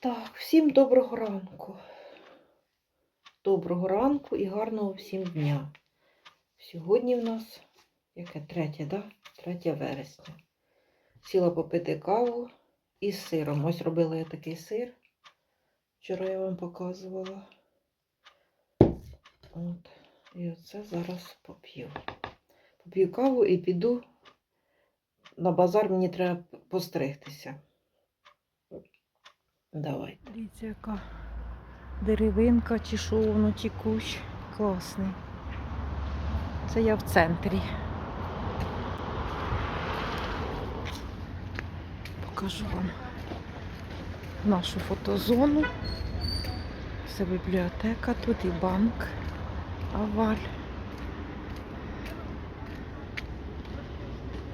Так, всім доброго ранку. Доброго ранку і гарного всім дня. Сьогодні в нас яке третє, да? 3 вересня. Сіла попити каву із сиром. Ось робила я такий сир. Вчора я вам показувала. От. І оце зараз поп'ю. Поп'ю каву і піду на базар, мені треба постригтися. Давай. Дивіться, яка деревинка, чи що воно, чи кущ. Класний. Це я в центрі. Покажу вам нашу фотозону. Це бібліотека, тут і банк Аваль.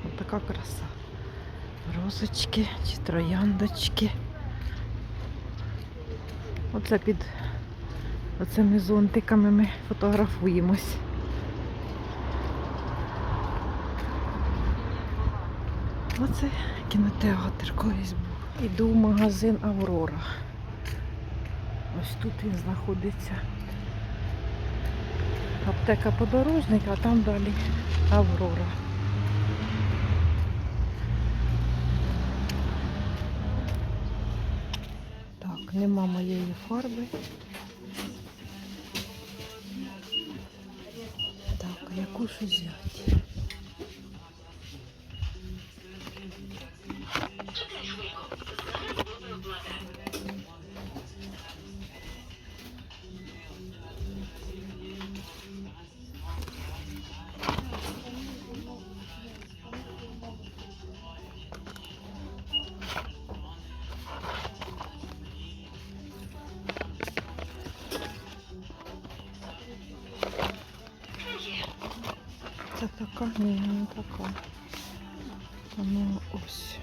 Ось така краса. Розочки чи трояндочки. Оце під оцими зонтиками ми фотографуємось. Оце кінотеатр колись був. Іду в магазин Аврора. Ось тут він знаходиться. Аптека подорожник, а там далі Аврора. Так, нема моєї фарби. Так, яку ж взяти? Така? Ні, не така. Ну ось.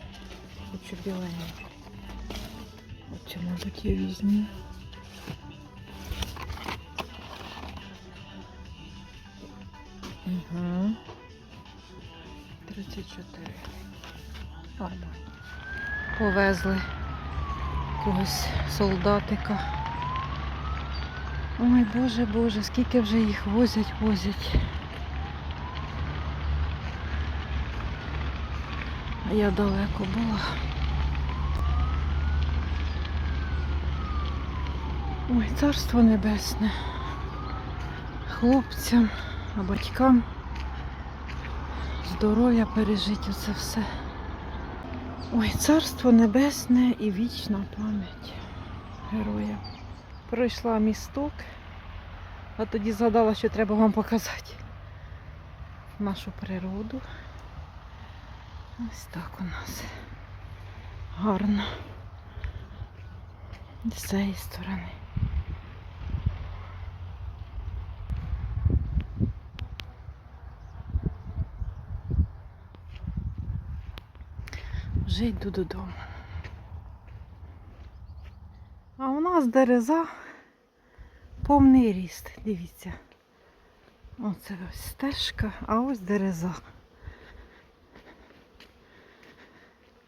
Хочу біленьку. Оце, мабуть, я візьму. Угу. 34. Нормально. Повезли когось солдатика. Ой, боже, боже, скільки вже їх возять, возять. Я далеко була. Ой, царство небесне. Хлопцям, батькам здоров'я пережити оце все. Ой, царство небесне і вічна пам'ять героя. Пройшла місток, а тоді згадала, що треба вам показати нашу природу. Ось так у нас гарно. З цієї сторони. Вже йду додому. А у нас дереза повний ріст, дивіться. Оце ось стежка, а ось дереза.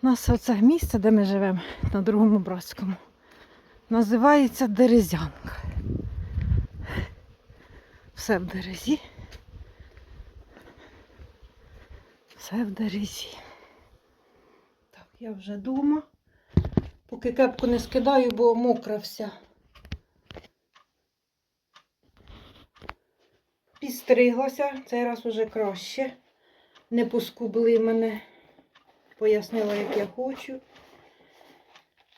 У нас оце місце, де ми живемо, на другому братському, називається Дерезянка. Все в дерезі. Все в дерезі. Так, я вже вдома. Поки кепку не скидаю, бо мокра вся. Підстриглася, цей раз уже краще. Не поскубли мене. Пояснила, як я хочу.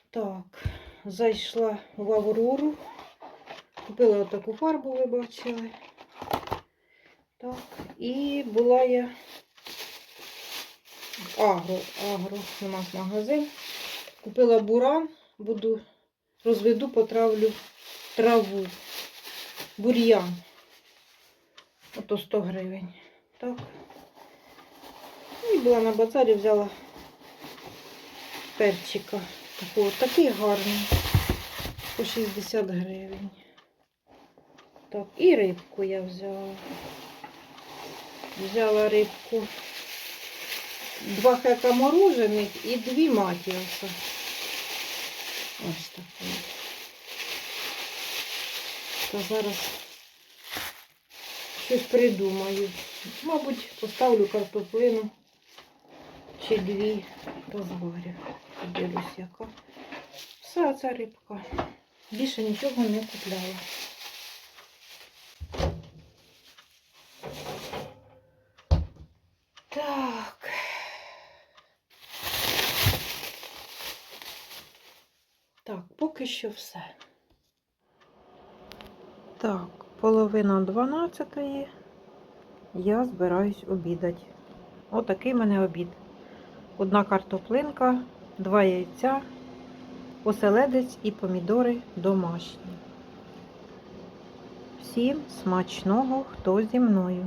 Так, зайшла в Аврору. Купила отаку фарбу, ви бачили. Так, і була я в Агро. Агро у нас магазин. Купила буран, буду розведу, потравлю траву. Бур'ян. Ото 100 гривень. Так. І була на базарі, взяла перчика. Такого, такий гарний. По 60 гривень. Так, і рибку я взяла. Взяла рибку. Два хека морожених і дві матіоса. Ось такий. Та зараз щось придумаю. Мабуть, поставлю картоплину чи дві та зварю. Подивлюсь, яка. Все ця рибка. Більше нічого не купляла. Так. Так, поки що все. Так, половина 12 я збираюсь обідати. Отакий мене обід. Одна картоплинка, два яйця, оселедець і помідори домашні. Всім смачного, хто зі мною.